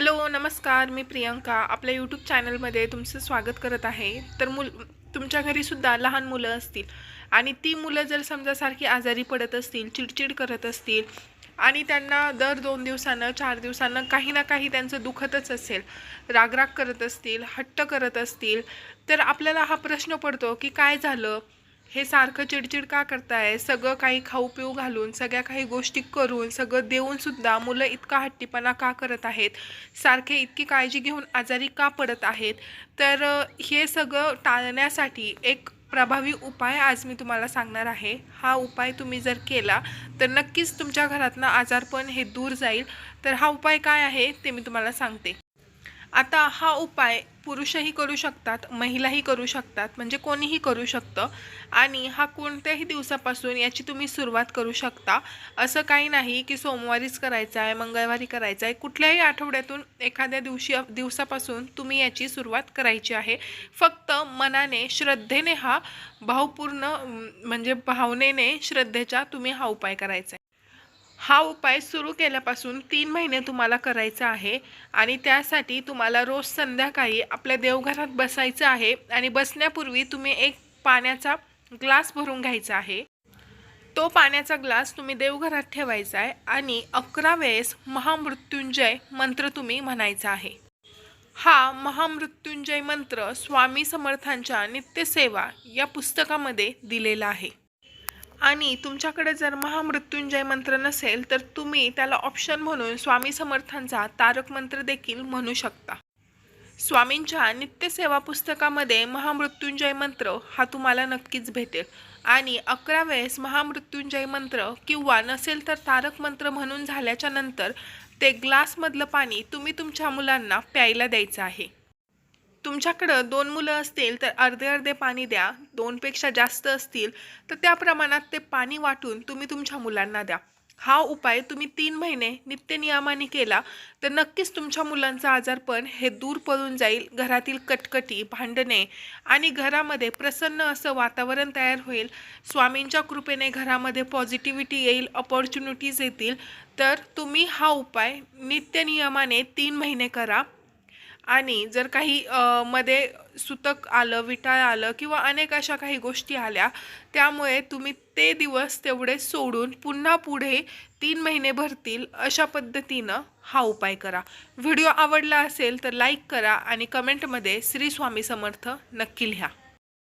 Hello नमस्कार मी प्रियंका. आपल्या YouTube चॅनलमध्ये तुमचं स्वागत करत आहे. तर मुल तुमच्या घरीसुद्धा लहान मुलं असतील आणि ती मुलं जर समजा सारखी आजारी पडत असतील चिडचिड करत असतील आणि त्यांना दर दोन दिवसानं चार दिवसानं काही ना काही त्यांचं दुखतच असेल रागराग करत असतील हट्ट करत असतील तर आपल्याला हा प्रश्न पडतो की काय झालं? हे सारखं चिडचिड का करताय? सगळं काही खाऊ पिऊ घालून सगळ्या काही गोष्टी करून सगळं देऊनसुद्धा मुलं इतका हट्टीपणा का करत आहेत? सारखे इतकी काळजी घेऊन आजारी का पडत आहेत? तर हे सगळं टाळण्यासाठी एक प्रभावी उपाय आज मी तुम्हाला सांगणार आहे. हा उपाय तुम्ही जर केला तर नक्कीच तुमच्या घरातनं आजारपण हे दूर जाईल. तर हा उपाय काय आहे ते मी तुम्हाला सांगते. आता हा उपाय पुरुषही करू शकतात महिलाही करू शकतात म्हणजे कोणीही करू शकतं. आणि हा कोणत्याही दिवसापासून याची तुम्ही सुरुवात करू शकता. असं काही नाही की सोमवारीच करायचं आहे मंगळवारी करायचं आहे. कुठल्याही आठवड्यातून एखाद्या दिवशी दिवसापासून तुम्ही याची सुरुवात करायची आहे. फक्त मनाने श्रद्धेने हा भावपूर्ण म्हणजे भावनेने श्रद्धेच्या तुम्ही हा उपाय करायचा आहे. हा उपाय सुरू केल्यापासून तीन महिने तुम्हाला करायचा आहे आणि त्यासाठी तुम्हाला रोज संध्याकाळी आपल्या देवघरात बसायचं आहे आणि बसण्यापूर्वी तुम्ही एक पाण्याचा ग्लास भरून घ्यायचा आहे. तो पाण्याचा ग्लास तुम्ही देवघरात ठेवायचा आहे आणि अकरा वेळेस महामृत्युंजय मंत्र तुम्ही म्हणायचा आहे. हा महामृत्युंजय मंत्र स्वामी समर्थांच्या नित्यसेवा या पुस्तकामध्ये दिलेला आहे. आणि तुमच्याकडे जर महामृत्युंजय मंत्र नसेल तर तुम्ही त्याला ऑप्शन म्हणून स्वामी समर्थांचा तारक मंत्र देखील म्हणू शकता. स्वामींच्या नित्यसेवा पुस्तकामध्ये महामृत्युंजय मंत्र हा तुम्हाला नक्कीच भेटेल. आणि अकरा वेळेस महामृत्युंजय मंत्र किंवा नसेल तर तारक मंत्र म्हणून झाल्याच्यानंतर ते ग्लासमधलं पाणी तुम्ही तुमच्या मुलांना प्यायला द्यायचं आहे. तुमच्याकडं दोन मुलं असतील तर अर्धे अर्धे पाणी द्या. दोनपेक्षा जास्त असतील तर त्या प्रमाणात ते पाणी वाटून तुम्ही तुमच्या मुलांना द्या. हा उपाय तुम्ही तीन महिने नित्यनियमाने केला तर नक्कीच तुमच्या मुलांचं आजारपण हे दूर पळून जाईल. घरातील कटकटी भांडणे आणि घरामध्ये प्रसन्न असं वातावरण तयार होईल. स्वामींच्या कृपेने घरामध्ये पॉझिटिव्हिटी येईल अपॉर्च्युनिटीज येतील. तर तुम्ही हा उपाय नित्यनियमाने तीन महिने करा. आणि जर काही मध्ये सुतक आलं विटाळ आलं किंवा अनेक अशा काही गोष्टी आल्या त्यामुळे तुम्ही ते दिवस तेवढे सोडून पुन्हा पुढे तीन महिने भरतील अशा पद्धतीनं हा उपाय करा. व्हिडिओ आवडला असेल तर लाईक करा आणि कमेंटमध्ये श्री स्वामी समर्थ नक्की लिहा.